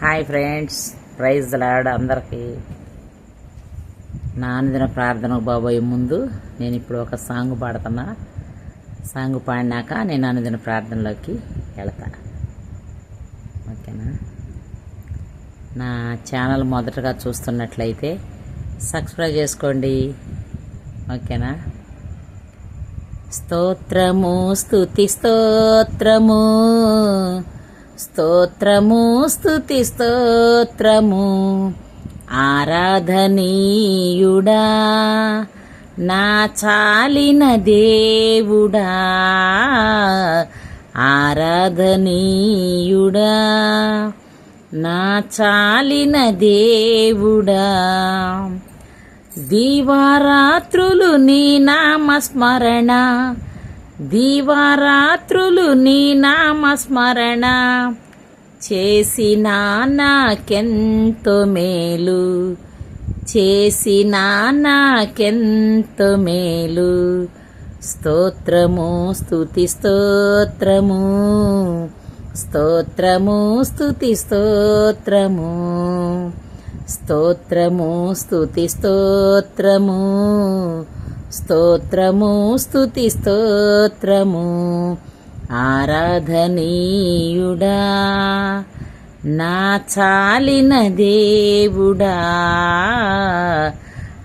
Hi friends praise lord అందరికీ. నా అనుదిన ప్రార్థన బాబోయే ముందు నేను ఇప్పుడు ఒక సాంగ్ పాడుతున్నా. సాంగ్ పాడినాక నేను అనుదిన ప్రార్థనలోకి వెళతా. ఓకేనా? నా ఛానల్ మొదటగా చూస్తున్నట్లయితే సబ్స్క్రైబ్ చేసుకోండి. ఓకేనా? స్తోత్రము స్తుతి స్తోత్రము. స్తోత్రము స్థుతి స్తోత్రము. ఆరాధనీయుడా నా చాలిన దేవుడా. ఆరాధనీయుడా నా చాలిన దేవుడా. దీవారాత్రులు నీ నామస్మరణ దీవారాత్రులు నీ నామస్మరణ చేసిన నాకెంతో మేలు చేసిన నాకెంతో మేలు. స్తోత్రము స్తుతి స్తోత్రము స్తోత్రము స్తుతి స్తోత్రము స్తోత్రము స్తుతి స్తోత్రము. స్తోత్రము స్థుతి స్తోత్రము. ఆరాధనీయుడా నా చాలిన దేవుడా.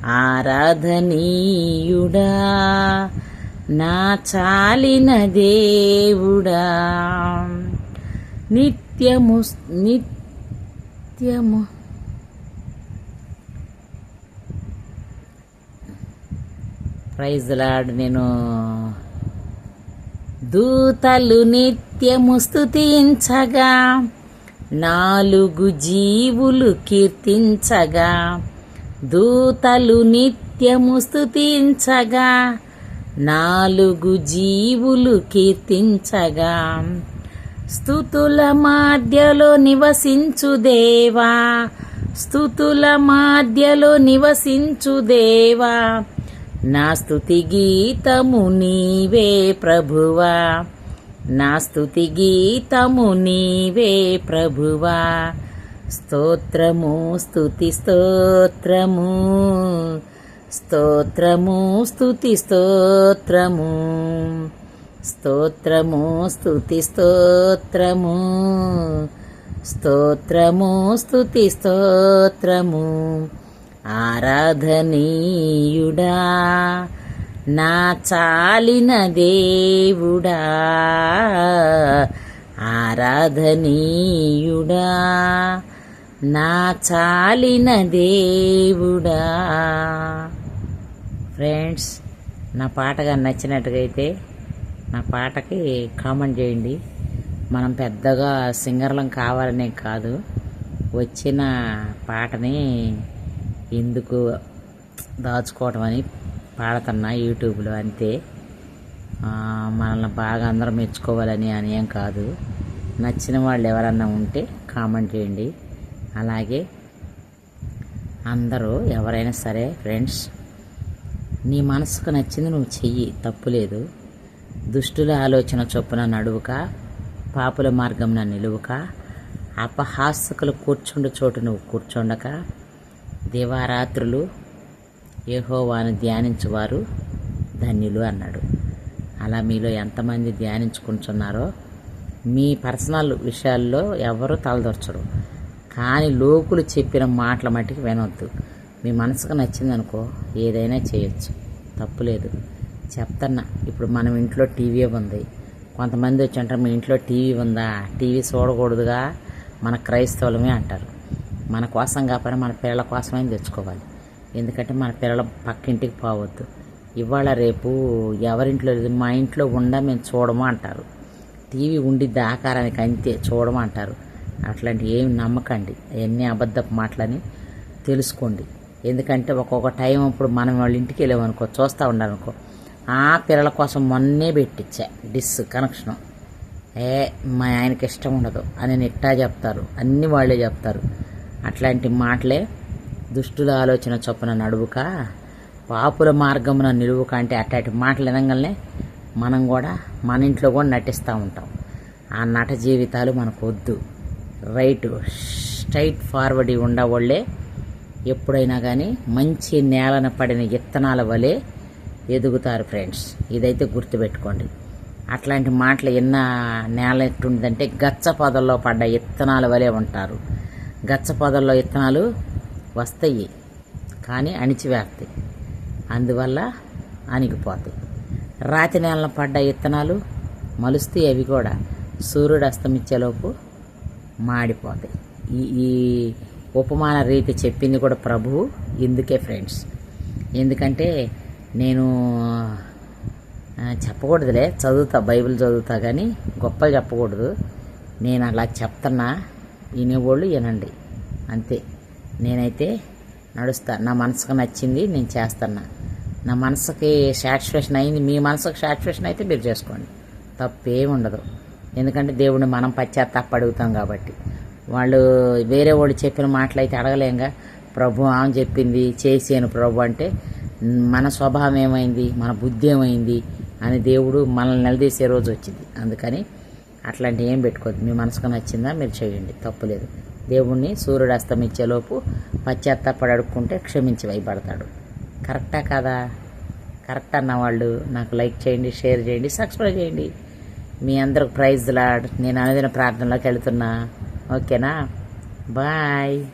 ఆరాధనీయుడా నా చాలిన దేవుడా. నిత్యము నిత్యము ప్రైజ్ లాడ్ నేను. దూతలు నిత్యము స్తుతించగా నాలుగు జీవులు కీర్తించగా దూతలు నిత్యము స్తుతించగా నాలుగు జీవులు కీర్తించగా. స్థుతుల మధ్యలో నివసించు దేవా స్థుతుల మధ్యలో నివసించు దేవా. నా స్థుతి గీతము నీవే ప్రభువా. నా స్థుతి గీతము నీవే ప్రభువా. స్తోత్రము స్థుతి స్తోత్రము. స్తోత్రము స్థుతి స్తోత్రము. స్తోత్రము స్తుతి స్తోత్రము. స్తోత్రము స్థుతి స్తోత్రము. ఆరాధనీయుడా నా చాలిన దేవుడా ఆరాధనీయుడా నా చాలిన దేవుడా. ఫ్రెండ్స్ నా పాటగా నచ్చినట్టుగైతే నా పాటకి కామెంట్ చేయండి. మనం పెద్దగా సింగర్లం కావాలనే కాదు వచ్చిన పాటని ఎందుకు దాచుకోవటం అని పాడుతున్నా యూట్యూబ్లో అంతే. మనల్ని బాగా అందరం మెచ్చుకోవాలని అని ఏం కాదు. నచ్చిన వాళ్ళు ఎవరన్నా ఉంటే కామెంట్ చేయండి. అలాగే అందరూ ఎవరైనా సరే ఫ్రెండ్స్ నీ మనసుకు నచ్చింది నువ్వు చెయ్యి తప్పులేదు దుష్టుల ఆలోచన చొప్పున నడువుక పాపుల మార్గంన నిలువుక అపహాసకులు కూర్చుండు చోటు నువ్వు కూర్చుండక దివారాత్రులు యెహోవాను ధ్యానించువారు ధన్యులు అన్నాడు. అలా మీలో ఎంతమంది ధ్యానించుకుంటున్నారో మీ పర్సనల్ విషయాల్లో ఎవరు తలదొరచరు. కానీ లోకులు చెప్పిన మాటల మట్టికి వినొద్దు. మీ మనసుకు నచ్చిందనుకో ఏదైనా చేయొచ్చు. తప్పులేదు చెప్తున్నా ఇప్పుడు మనం ఇంట్లో టీవీ ఉంది. కొంతమంది వచ్చి అంటారు మీ ఇంట్లో టీవీ ఉందా? టీవీ చూడకూడదుగా? మన క్రైస్తవులమే అంటారు. మన కోసం కాకపోయినా మన పిల్లల కోసమే తెచ్చుకోవాలి. ఎందుకంటే మన పిల్లల పక్కింటికి పోవద్దు. ఇవాళ రేపు ఎవరింట్లో లేదు మా ఇంట్లో ఉండా మేము చూడము అంటారు. టీవీ ఉండి ఆకారానికి అంతే చూడము అంటారు. అట్లాంటి ఏమి నమ్మకండి. అవన్నీ అబద్ధపు మాటలని తెలుసుకోండి. ఎందుకంటే ఒక్కొక్క టైం అప్పుడు మనం వాళ్ళ ఇంటికి వెళ్ళామనుకో చూస్తూ ఉండాలనుకో ఆ పిల్లల కోసం మొన్నే పెట్టించా డిస్ కనెక్షన్. ఏ మా ఆయనకి ఇష్టం ఉండదు అని నెట్టా చెప్తారు. అన్ని వాళ్ళే చెప్తారు. అట్లాంటి మాటలే దుష్టుల ఆలోచన చొప్పున నడువుక పాపుల మార్గమున నిలువుక అంటే అట్లాంటి మాటలు వినగానే మనం కూడా మన ఇంట్లో కూడా నటిస్తూ ఉంటాం. ఆ నట జీవితాలు మనకు వద్దు. రైట్ స్ట్రైట్ ఫార్వర్డ్ ఉండవాళ్ళే. ఎప్పుడైనా కానీ మంచి నేలన పడిన విత్తనాల వలె ఎదుగుతారు ఫ్రెండ్స్. ఇదైతే గుర్తుపెట్టుకోండి. అట్లాంటి మాటలు ఎన్న నేల ఎట్టుండదంటే గచ్చ పొదల్లో పడ్డ విత్తనాల వలె ఉంటారు. గచ్చ పొదల్లో విత్తనాలు వస్తాయి కానీ అణిచివేస్తాయి. అందువల్ల అణిగిపోతాయి. రాతి నేలన పడ్డ విత్తనాలు మలుస్తాయి అవి కూడా సూర్యుడు అస్తమించేలోపు మాడిపోతాయి. ఈ ఈ ఉపమాన రీతి చెప్పింది కూడా ప్రభువు ఇందుకే ఫ్రెండ్స్. ఎందుకంటే నేను చెప్పకూడదులే చదువుతా బైబిల్ చదువుతా కానీ గొప్పలు చెప్పకూడదు. నేను అలా చెప్తున్నా వినేవాళ్ళు వినండి అంతే. నేనైతే నడుస్తా. నా మనసుకు నచ్చింది నేను చేస్తున్నా. నా మనసుకి సాటిస్ఫాక్షన్ అయింది. మీ మనసుకు సాటిస్ఫాక్షన్ అయితే మీరు చేసుకోండి. తప్పేం ఉండదు. ఎందుకంటే దేవుడిని మనం పశ్చాత్తాప అడుగుతాం కాబట్టి. వాళ్ళు వేరే వాళ్ళు చెప్పిన మాటలు అయితే అడగలేంగా. ప్రభు ఆమె చెప్పింది చేసాను ప్రభు అంటే మన స్వభావం ఏమైంది? మన బుద్ధి ఏమైంది? అని దేవుడు మనల్ని నిలదీసే రోజు వచ్చింది. అందుకని అట్లాంటివి ఏం పెట్టుకోవద్దు. మీ మనసుకు నచ్చిందా మీరు చేయండి. తప్పులేదు. దేవుణ్ణి సూర్యుడు అస్తమించేలోపు పశ్చాత్తాపడి అడుక్కుంటే క్షమించి భయపడతాడు కరెక్టా కాదా? కరెక్ట్ అన్న వాళ్ళు నాకు లైక్ చేయండి షేర్ చేయండి సబ్స్క్రైబ్ చేయండి. మీ అందరికి ప్రైజ్ నేను అనుదిన ప్రార్థనలోకి వెళ్తున్నా. ఓకేనా? బాయ్.